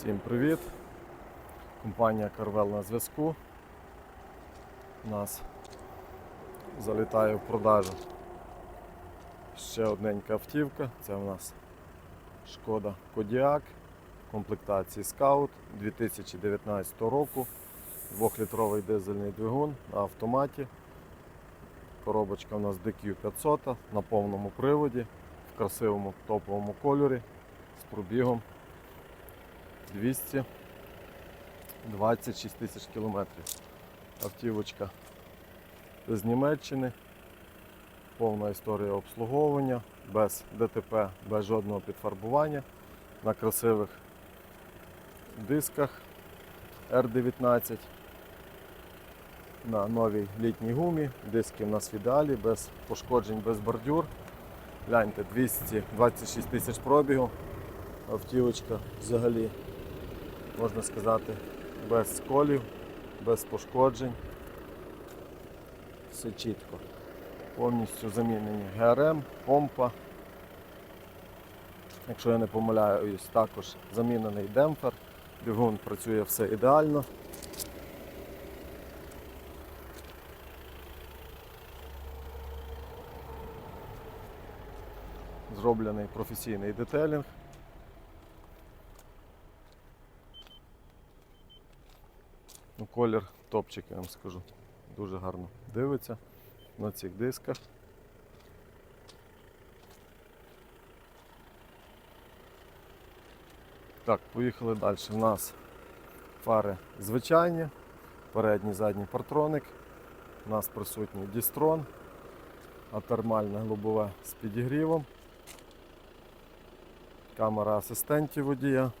Всім привіт! Компанія Карвел на зв'язку. У нас залітає в продажу ще одненька автівка. Це у нас шкода Кодіак комплектації Scout 2019 року. 2-літровий дизельний двигун на автоматі. Коробочка у нас DQ500 на повному приводі, в красивому топовому кольорі з пробігом 226 тисяч кілометрів. Автівочка з Німеччини, повна історія обслуговування, без ДТП, без жодного підфарбування, на красивих дисках R19, на новій літній гумі, диски в нас в ідеалі, без пошкоджень, без бордюр. Гляньте, 226 тисяч пробігу. Автівочка взагалі, можна сказати, без сколів, без пошкоджень. Все чітко. Повністю замінені ГРМ, помпа. Якщо я не помиляюсь, також замінений демпфер. Двигун працює все ідеально. Зроблений професійний детелінг. Ну, колір топчик, я вам скажу. Дуже гарно дивиться на цих дисках. Так, поїхали далі. У нас фари звичайні, передній задній партроник. У нас присутній дістрон, атермальне глибове з підігрівом, камера асистентів водія,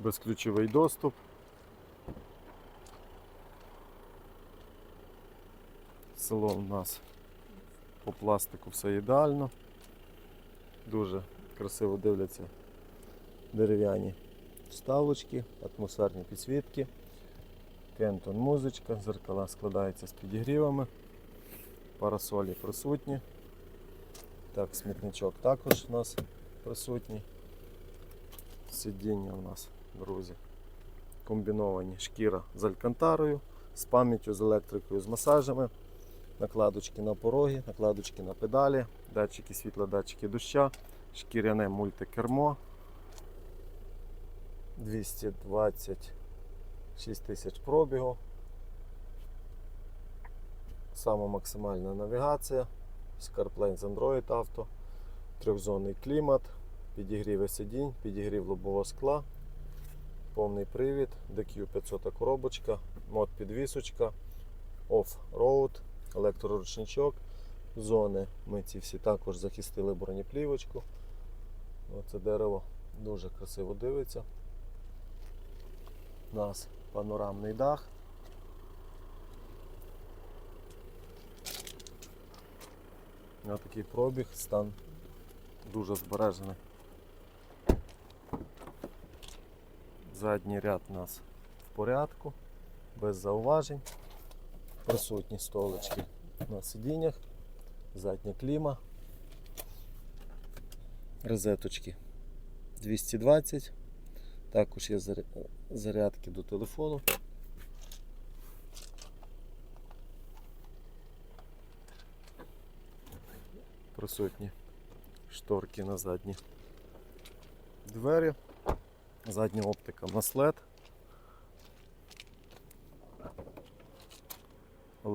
безключовий доступ. Салон у нас по пластику все ідеально. Дуже красиво дивляться дерев'яні вставочки, атмосферні підсвітки, кентон музичка, зеркала складаються з підігрівами, парасолі присутні. Так, смітничок також у нас присутній. Сидіння у нас, друзі, комбіновані шкіра з алькантарою, з пам'яттю, з електрикою, з масажами, накладочки на пороги, накладочки на педалі, датчики світла, датчики доща, шкіряне мультикермо. 226 тисяч пробігу. Сама максимальна навігація, CarPlay з Android Auto, трьохзонний клімат, підігрів сидінь, підігрів лобового скла, повний привід, DQ500 коробочка, мод підвісочка, off-road, електроручничок, зони ми ці всі також захистили бронеплівочку. Оце дерево дуже красиво дивиться. У нас панорамний дах. Ось такий пробіг, стан дуже збережений. Задній ряд у нас в порядку, без зауважень. Присутні столички на сидіннях, задня кліма, розеточки 220, також є зарядки до телефону. Присутні шторки на задні двері, задня оптика на след,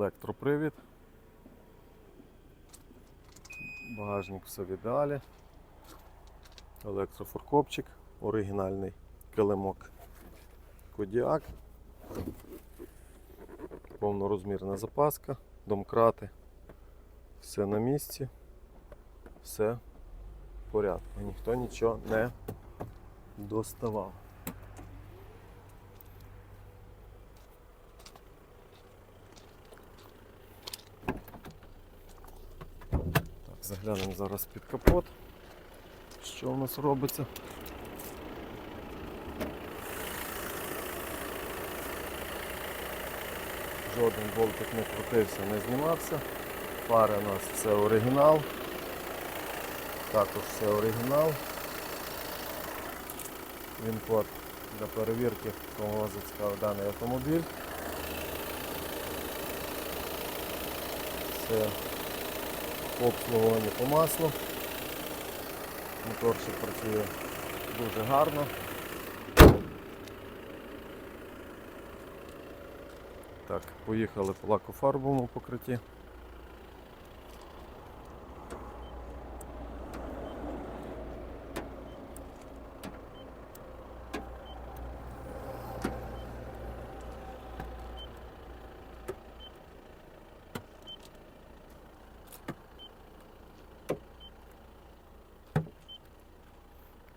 електропривід, багажник в ідеалі, електрофоркопчик, оригінальний килимок Кодіак, повнорозмірна запаска, домкрати, все на місці, все в порядку, ніхто нічого не доставав. Заглянемо зараз під капот. Що у нас робиться? Жоден болтик не крутився, не знімався. Фари у нас все оригінал. Також все оригінал. він код для перевірки, кого зацікавив даний автомобіль. Все по обслуговуванню по маслу. Моторчик працює дуже гарно. Так, поїхали по лакофарбовому покритті.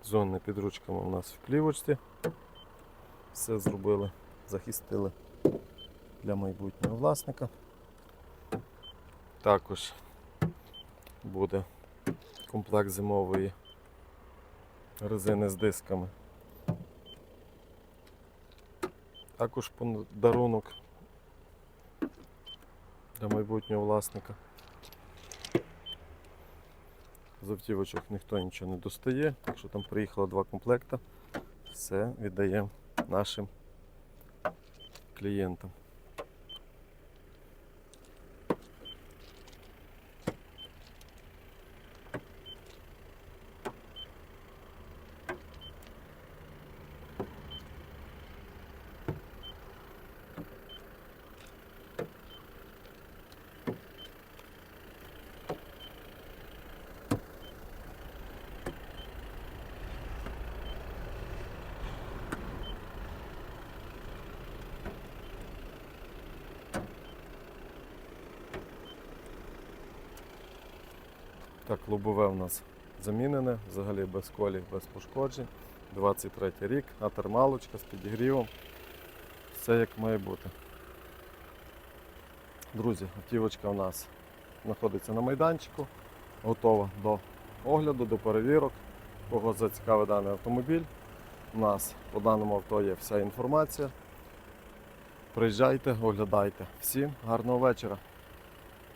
Зони під ручками у нас в плівочці. Все зробили, захистили для майбутнього власника. Також буде комплект зимової резини з дисками. Також подарунок для майбутнього власника. З автівочок ніхто нічого не достає, так що там приїхало два комплекти. Все віддаємо нашим клієнтам. Так, лобове у нас замінене, взагалі без колів, без пошкоджень. 23 рік, а термалочка з підігрівом. Все як має бути. Друзі, автівочка у нас знаходиться на майданчику, готова до огляду, до перевірок. Кого зацікавить даний автомобіль. У нас по даному авто є вся інформація. Приїжджайте, оглядайте. Всім гарного вечора.